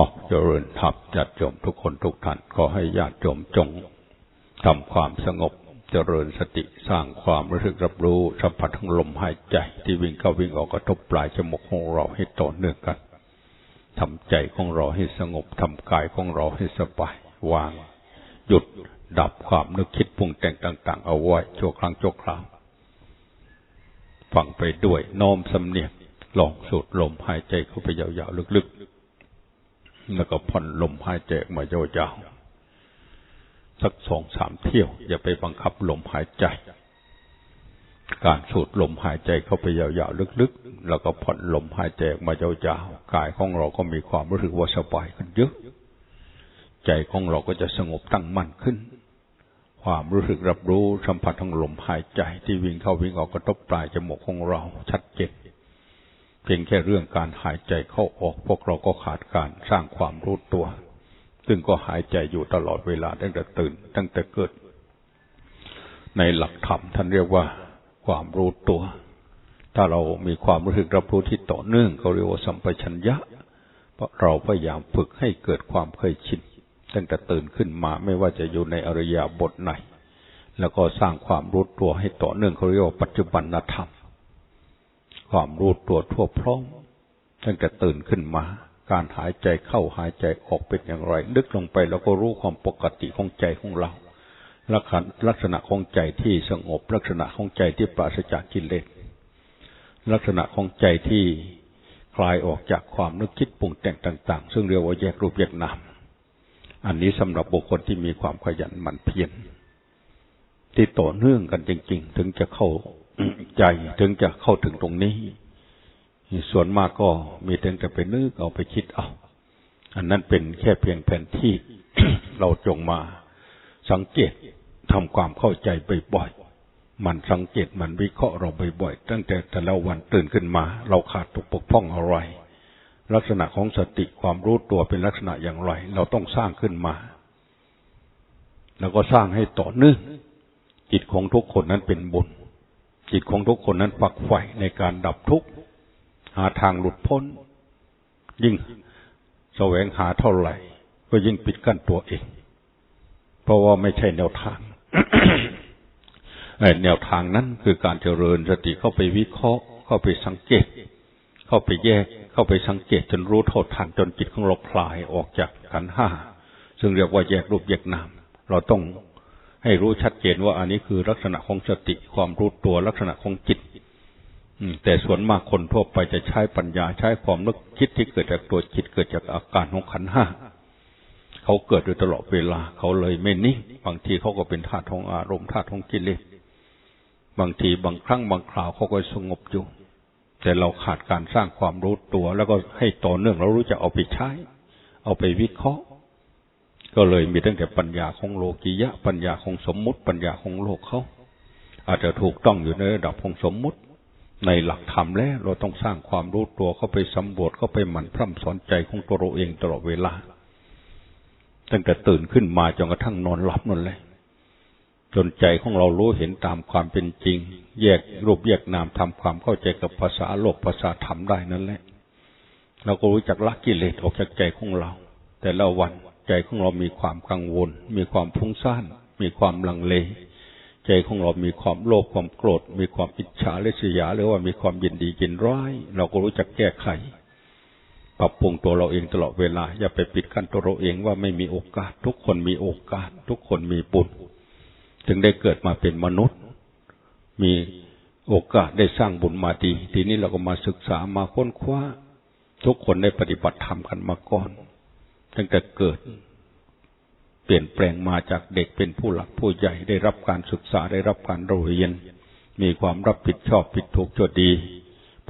ออกเจริญธรรมญาติโยมทุกคนทุกท่านขอให้ญาติโยมจงทำความสงบเจริญสติสร้างความรู้สึกรับรู้สัมผัสทั้งลมหายใจ ที่วิ่งเข้าวิ่งออกกระทบปลายจมูกของเราให้ต่อเนื่องกันทำใจของเราให้สงบทำกายของเราให้สบายวาง หยุดดับความนึกคิดปรุงแต่งต่าง ๆ เอาไว้ชั่วครั้งชั่วคราวฟังไปด้วยน้อมสำเนียกลองสูดลมหายใจเข้าไปยาวๆลึกๆ แล้วก็ผ่อนลมหายใจมายาวๆสักสองสามเที่ยว อย่าไปบังคับลมหายใจ การสูดลมหายใจเข้าไปยาวๆลึกๆ แล้วก็ผ่อนลมหายใจมายาวๆกายของเราก็มีความรู้สึกว่าสบายขึ้นเยอะใจของเราก็จะสงบตั้งมั่นขึ้น ความรู้สึกรับรู้สัมผัสทั้งลมหายใจที่วิ่งเข้าวิ่งออกกระทบปลายจมูกของเราชัดเจน เพียงแค่เรื่องการหายใจเข้าออก พวกเราก็ขาดการสร้างความรู้ตัว ซึ่งก็หายใจอยู่ตลอดเวลาตั้งแต่ตื่น ตั้งแต่เกิด ในหลักธรรมท่านเรียกว่าความรู้ตัว ถ้าเรามีความรู้สึกรับรู้ที่ต่อเนื่องเขาเรียกว่าสัมปชัญญะ เพราะเราพยายามฝึกให้เกิดความเคยชินตั้งแต่ตื่นขึ้นมาไม่ว่าจะอยู่ในอริยบทไหน แล้วก็สร้างความรู้ตัวให้ต่อเนื่องเขาเรียกว่าปัจจุบันธรรม ความรู้ตัวทั่วพร้อมตั้งแต่ตื่นขึ้นมา การหายใจเข้าหายใจออกเป็นอย่างไรนึกลงไปแล้วก็รู้ความปกติของใจของเราลักษณะของใจที่สงบ ลักษณะของใจที่ปราศจากกิเลสลักษณะของใจที่คลายออกจากความนึกคิดปรุงแต่งต่าง ๆ ซึ่งเรียกว่าแยกรูปแยกนามอันนี้สำหรับบุคคลที่มีความขยันหมั่นเพียรที่ต่อเนื่องกันจริง ๆ ถึงจะเข้า ใจถึงจะเข้าถึงตรงนี้ ส่วนมากก็มีแต่จะไปนึกเอาไปคิดเอา อันนั้นเป็นแค่เพียงแผนที่เราจงมาสังเกตทำความเข้าใจบ่อยๆ มันสังเกตมันวิเคราะห์เราบ่อยๆ ตั้งแต่แต่ละวันตื่นขึ้นมา เราขาดตกปกพ้องอะไร ลักษณะของสติความรู้ตัวเป็นลักษณะอย่างไร เราต้องสร้างขึ้นมา แล้วก็สร้างให้ต่อเนื่องจิตของทุกคนนั้นเป็นบุญ จิตของทุกคนนั้นฝักใฝ่ในการดับทุกข์ หาทางหลุดพ้น ยิ่งแสวงหาเท่าไหร่ ก็ยิ่งปิดกั้นตัวเอง เพราะว่าไม่ใช่แนวทางแนวทางนั้นคือการเจริญสติเข้าไปวิเคราะห์ เข้าไปสังเกต เข้าไปแยก เข้าไปสังเกตจนรู้โทษทันจนจิตของเราคลายออกจากขันห้า ซึ่งเรียกว่าแยกรูปแยกนาม เราต้อง ให้รู้ชัดเจนว่าอันนี้คือลักษณะของสติความรู้ตัวลักษณะของจิตแต่ส่วนมากคนทั่วไปจะใช้ปัญญาใช้ความนึกคิดที่เกิดจากตัวจิตเกิดจากอาการของขันห้าเขาเกิดโดยตลอดเวลา เขาเลยไม่นิ่งบางทีเขาก็เป็นธาตุของอารมณ์ธาตุของกิเลสบางทีบางครั้งบางคราวเขาก็สงบอยู่ แต่เราขาดการสร้างความรู้ตัว แล้วก็ให้ต่อเนื่องเรารู้จะเอาไปใช้ เอาไปวิเคราะห์ ก็เลยมีตั้งแต่ปัญญาของโลกิยะ ปัญญาของสมมุติ ปัญญาของโลกเขาอาจจะถูกต้องอยู่ในระดับของสมมุติ ในหลักธรรมแล้วเราต้องสร้างความรู้ตัวเข้าไปสำรวจเข้าไปหมั่นพร่ำสอนใจของตัวเราเองตลอดเวลา ตั้งแต่ตื่นขึ้นมาจนกระทั่งนอนหลับนั่นเลยจนใจของเรารู้เห็นตามความเป็นจริง แยกรูปแยกนามทำความเข้าใจกับภาษาโลกภาษาธรรมได้นั่นแหละ เราก็รู้จักละกิเลสออกจากใจของเรา แต่ละวัน ใจของเรามีความกังวล มีความฟุ้งซ่าน มีความลังเล ใจของเรามีความโลภความโกรธ มีความอิจฉาเลสยาหรือว่ามีความยินดียินร้าย เราก็รู้จักแก้ไขปรับปรุงตัวเราเองตลอดเวลา อย่าไปปิดกั้นตัวเราเองว่าไม่มีโอกาส ทุกคนมีโอกาส ทุกคนมีบุญถึงได้เกิดมาเป็นมนุษย์ มีโอกาสได้สร้างบุญมาดี ทีนี้เราก็มาศึกษามาค้นคว้า ทุกคนได้ปฏิบัติธรรมกันมาก่อน ตั้งแต่เกิด เปลี่ยนแปลงมาจากเด็กเป็นผู้หลักผู้ใหญ่ได้รับการศึกษาได้รับการเรียน มีความรับผิดชอบผิดถูกจดดี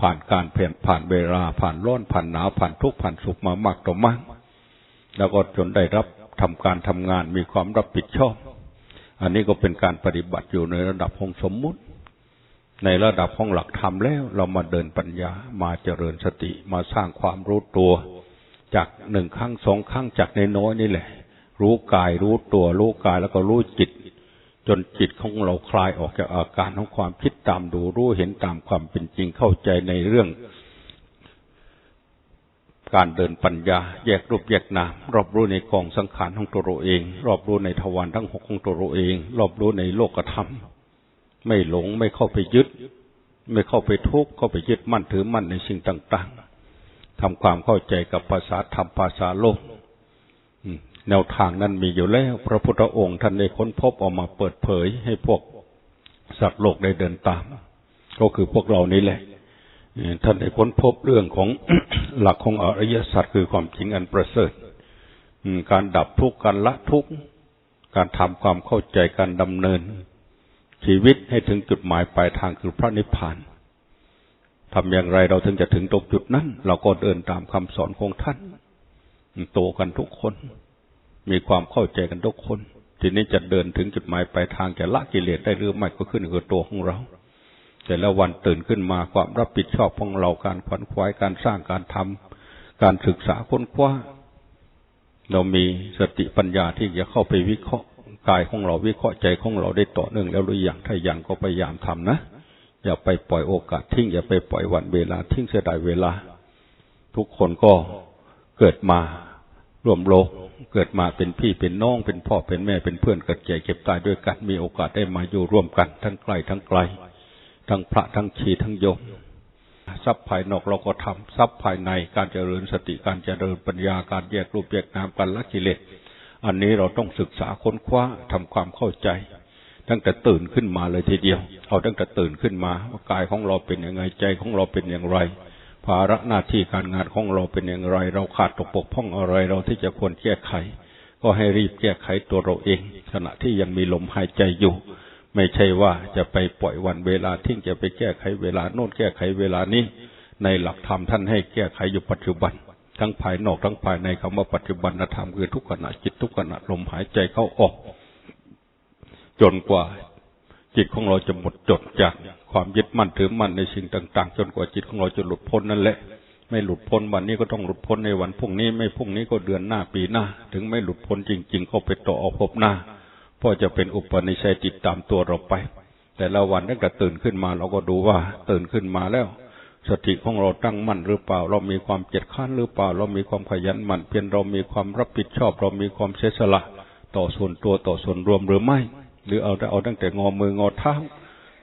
ผ่านการเปลี่ยนผ่านเวลาผ่านร้อนผ่านหนาวผ่านทุกข์ผ่านสุขมามากต่อมาก แล้วก็จนได้รับทำการทำงานมีความรับผิดชอบ อันนี้ก็เป็นการปฏิบัติอยู่ในระดับของสมมุติ ในระดับของหลักธรรมแล้ว เรามาเดินปัญญามาเจริญสติมาสร้างความรู้ตัว จากหนึ่งครั้งสองครั้งจากในน้อยนี่แหละ รู้กายรู้ตัวรู้กายแล้วก็รู้จิต จนจิตของเราคลายออกจากอาการของความคิดตามดูรู้เห็นตามความเป็นจริงเข้าใจในเรื่อง การเดินปัญญา แยกรูปแยกนามรอบรู้ในกองสังขารของตัวเราเอง รอบรู้ในทวารทั้งหกของตัวเราเอง รอบรู้ในโลกธรรม ไม่หลงไม่เข้าไปยึด ไม่เข้าไปทุกข์เข้าไปยึดมั่นถือมั่นในสิ่งต่าง ๆ ทำความเข้าใจกับภาษาธรรมภาษาโลกแนวทางนั้นมีอยู่แล้ว พระพุทธองค์ท่านได้ค้นพบออกมาเปิดเผย ให้พวกสัตว์โลกได้เดินตาม ก็คือพวกเรานี่แหละท่านได้ค้นพบเรื่องของหลักของอริยสัจคือความจริงอันประเสริฐการดับทุกข์การละทุกข์การทำความเข้าใจการดำเนิน ชีวิตให้ถึงจุดหมายปลายทางคือพระนิพพาน ทำอย่างไรเราถึงจะถึงตรงจุดนั้น เราก็เดินตามคำสอนของท่าน โตกันทุกคน มีความเข้าใจกันทุกคน ทีนี้จะเดินถึงจุดหมายปลายทางจะละกิเลสได้หรือไม่ก็ขึ้นกับตัวของเรา แต่ละวันตื่นขึ้นมาความรับผิดชอบของเราการขวนขวายการสร้างการทำการศึกษาค้นคว้า เรามีสติปัญญาที่จะเข้าไปวิเคราะห์กายของเราวิเคราะห์ใจของเราได้ต่อเนื่องแล้วหรือยังถ้ายังก็พยายามทำนะ อย่าไปปล่อยโอกาสทิ้ง อย่าไปปล่อยวันเวลาทิ้งเสียดายเวลา ทุกคนก็เกิดมาร่วมโลก เกิดมาเป็นพี่เป็นน้อง เป็นพ่อเป็นแม่เป็นเพื่อนเกิดแก่เก็บตายด้วยกัน มีโอกาสได้มาอยู่ร่วมกัน ทั้งใกล้ทั้งไกล ทั้งพระทั้งชีทั้งโยมทรัพย์ภายนอกเราก็ทำทรัพย์ภายในการเจริญสติการเจริญปัญญาการแยกรูปแยกนามการละกิเลสอันนี้เราต้องศึกษาค้นคว้าทำความเข้าใจ ตั้งแต่ตื่นขึ้นมาเลยทีเดียว เอาตั้งแต่ตื่นขึ้นมาว่ากายของเราเป็นยังไงใจของเราเป็นอย่างไร ภาระหน้าที่การงานของเราเป็นอย่างไร เราขาดตกบกพร่องอะไรเราที่จะควรแก้ไข ก็ให้รีบแก้ไขตัวเราเอง ขณะที่ยังมีลมหายใจอยู่ ไม่ใช่ว่าจะไปปล่อยวันเวลาทิ้งจะไปแก้ไขเวลาโน่นแก้ไขเวลานี้ ในหลักธรรมท่านให้แก้ไขอยู่ปัจจุบัน ทั้งภายนอกทั้งภายในคำว่าปัจจุบันธรรมคือทุกขณะจิตทุกขณะลมหายใจเข้าออก จนกว่า จิตของเราจะหมดจดจากความยึดมั่นถือมั่นในสิ่งต่าง ๆ จนกว่าจิตของเราจะหลุดพ้นนั่นแหละ ไม่หลุดพ้นวันนี้ก็ต้องหลุดพ้นในวันพรุ่งนี้ไม่พรุ่งนี้ก็เดือนหน้าปีหน้า ถึงไม่หลุดพ้นจริง ๆ ก็ไปต่อเอาพบหน้าเพราะจะเป็นอุปนิสัยติดตามตัวเราไป แต่ละวันตั้งแต่ตื่นขึ้นมาเราก็ดูว่าตื่นขึ้นมาแล้ว สติของเราตั้งมั่นหรือเปล่า เรามีความเจ็ดข้านหรือเปล่า เรามีความขยันหมั่นเพียรเรามีความรับผิดชอบ เรามีความเสียสละ ต่อส่วนตัวต่อส่วนรวมหรือไม่ หรือเอาเอาตั้งแต่งอมืองอเท้า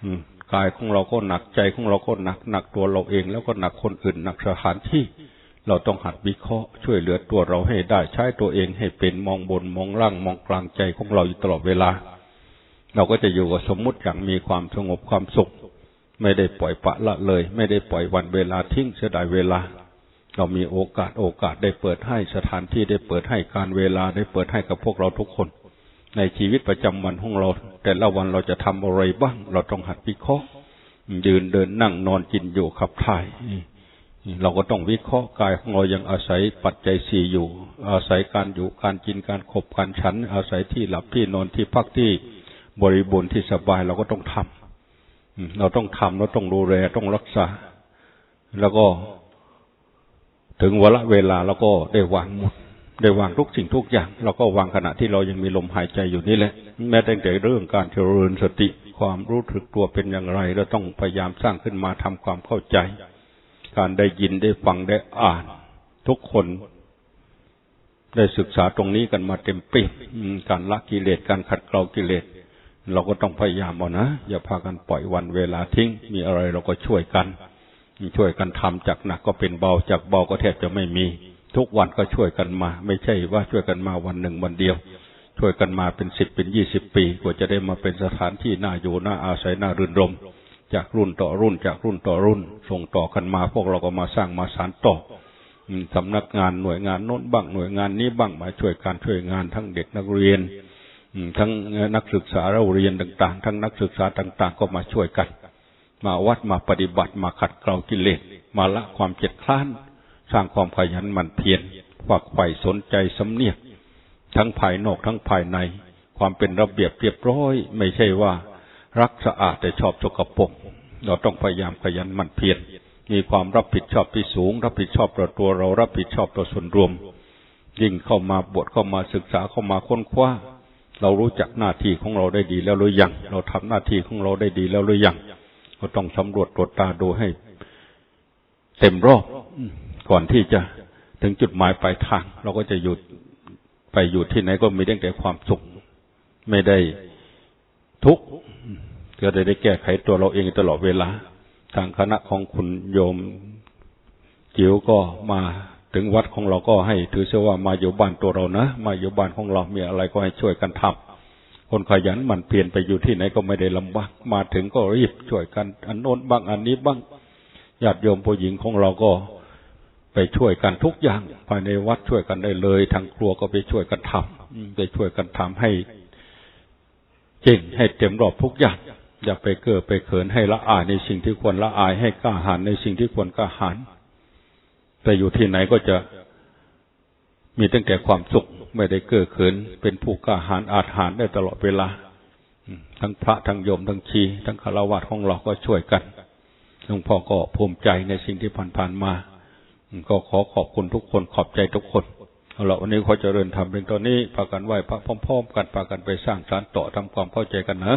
อืมกายของเราก็หนักใจของเราก็หนักหนักตัวเราเอง แล้วก็หนักคนอื่นหนักสถานที่ เราต้องหัดวิเคราะห์ช่วยเหลือตัวเราให้ได้ใช้ตัวเองให้เป็นมองบนมองล่างมองกลางใจของเราอยู่ตลอดเวลา เราก็จะอยู่กับสมมุติอย่างมีความสงบความสุข ไม่ได้ปล่อยปะละเลย ไม่ได้ปล่อยวันเวลาทิ้งเสียดายเวลา เรามีโอกาสโอกาสได้เปิดให้สถานที่ได้เปิดให้การเวลาได้เปิดให้กับพวกเราทุกคน ในชีวิตประจำวันของเรา แต่ละวันเราจะทำอะไรบ้าง เราต้องหัดวิเคราะห์ยืนเดินนั่งนอนกินอยู่ขับถ่ายเราก็ต้องวิเคราะห์กายของเรายังอาศัยปัจจัยสี่อยู่ อาศัยการอยู่การกินการขบการฉัน อาศัยที่หลับที่นอนที่พักที่บริบูรณ์ที่สบายเราก็ต้องทำเราต้องทำเราต้องดูแลต้องรักษา แล้วก็ถึงวละเวลาเราก็ได้วางหมด ได้วางทุกสิ่งทุกอย่าง เราก็วางขณะที่เรายังมีลมหายใจอยู่นี่แหละ แม้แต่เรื่องการเจริญสติความรู้สึกตัวเป็นอย่างไร เราต้องพยายามสร้างขึ้นมาทำความเข้าใจ การได้ยินได้ฟังได้อ่าน ทุกคนได้ศึกษาตรงนี้กันมาเต็มปีการละกิเลสการขัดเกลากิเลสเราก็ต้องพยายามเอานะ อย่าพากันปล่อยวันเวลาทิ้ง มีอะไรเราก็ช่วยกัน ช่วยกันทำจากหนักก็เป็นเบาจากเบาก็แทบจะไม่มี ทุกวันก็ช่วยกันมา ไม่ใช่ว่าช่วยกันมาวันหนึ่งวันเดียว ช่วยกันมาเป็นสิบเป็นยี่สิบปี กว่าจะได้มาเป็นสถานที่น่าอยู่น่าอาศัยน่ารื่นรม จากรุ่นต่อรุ่นจากรุ่นต่อรุ่น ส่งต่อกันมา พวกเราก็มาสร้างมาสานต่อสำนักงานหน่วยงานโน้นบ้างหน่วยงานนี้บ้างมาช่วยการช่วยงานทั้งเด็กนักเรียนทั้งนักศึกษาเราเรียนต่าง ๆ ทั้งนักศึกษาต่าง ๆ ก็มาช่วยกัน มาวัดมาปฏิบัติมาขัดเกลากิเลสมาละความเจ็ดคลาน สร้างความขยันหมั่นเพียรฝักใฝ่สนใจสำเนียก ทั้งภายนอกทั้งภายใน ความเป็นระเบียบเรียบร้อย ไม่ใช่ว่า รักสะอาดแต่ชอบสกปรกเราต้องพยายามขยันหมั่นเพียรมีความรับผิดชอบที่สูง รับผิดชอบต่อตัวเรารับผิดชอบต่อส่วนรวม ยิ่งเข้ามาบวชเข้ามาศึกษาเข้ามาค้นคว้า เรารู้จักหน้าที่ของเราได้ดีแล้วหรือยังเราทำหน้าที่ของเราได้ดีแล้วหรือยังก็ต้องสำรวจตรวจตาดูให้ เต็มรอบ ก่อนที่จะถึงจุดหมายปลายทาง เราก็จะอยู่ไปอยู่ที่ไหนก็มีได้แต่ความสุข ไม่ได้ทุกข์ก็ได้ได้แก้ไขตัวเราเองตลอดเวลา ทางคณะของคุณโยมจิ๋วก็มาถึงวัดของเราก็ให้ ถือเสว่ามาอยู่บ้านตัวเรานะ มาอยู่บ้านของเรา มีอะไรก็ให้ช่วยกันทำคนขยันมันเปลี่ยนไปอยู่ที่ไหนก็ไม่ได้ลำบากมาถึงก็รีบช่วยกัน อันโน้นบ้างอันนี้บ้างญาติโยมผู้หญิงของเราก็ ไปช่วยกันทุกอย่าง ภายในวัดช่วยกันได้เลย ทางครัวก็ไปช่วยกันทำไปช่วยกันทำให้เก่งให้เต็มรอบทุกอย่าง อย่าไปเกิดไปเขินให้ละอายในสิ่งที่ควรละอายให้กล้าหาญในสิ่งที่ควรกล้าหาญแต่อยู่ที่ไหนก็จะมีตั้งแต่ความสุขไม่ได้เกิดเขิน เป็นผู้กล้าหาญอาจหารได้ตลอดเวลาทั้งพระทั้งโยมทั้งชีทั้งคารวะของเราก็ช่วยกันหลวงพ่อก็ภูมิใจในสิ่งที่ผ่านๆมา ก็ขอขอบคุณทุกคนขอบใจทุกคนเอาละวันนี้ขอเจริญธรรมเป็นตอนนี้พากันไหว้พระพร้อม ๆ กันพากันไปสร้างสารต่อทำความเข้าใจกันนะ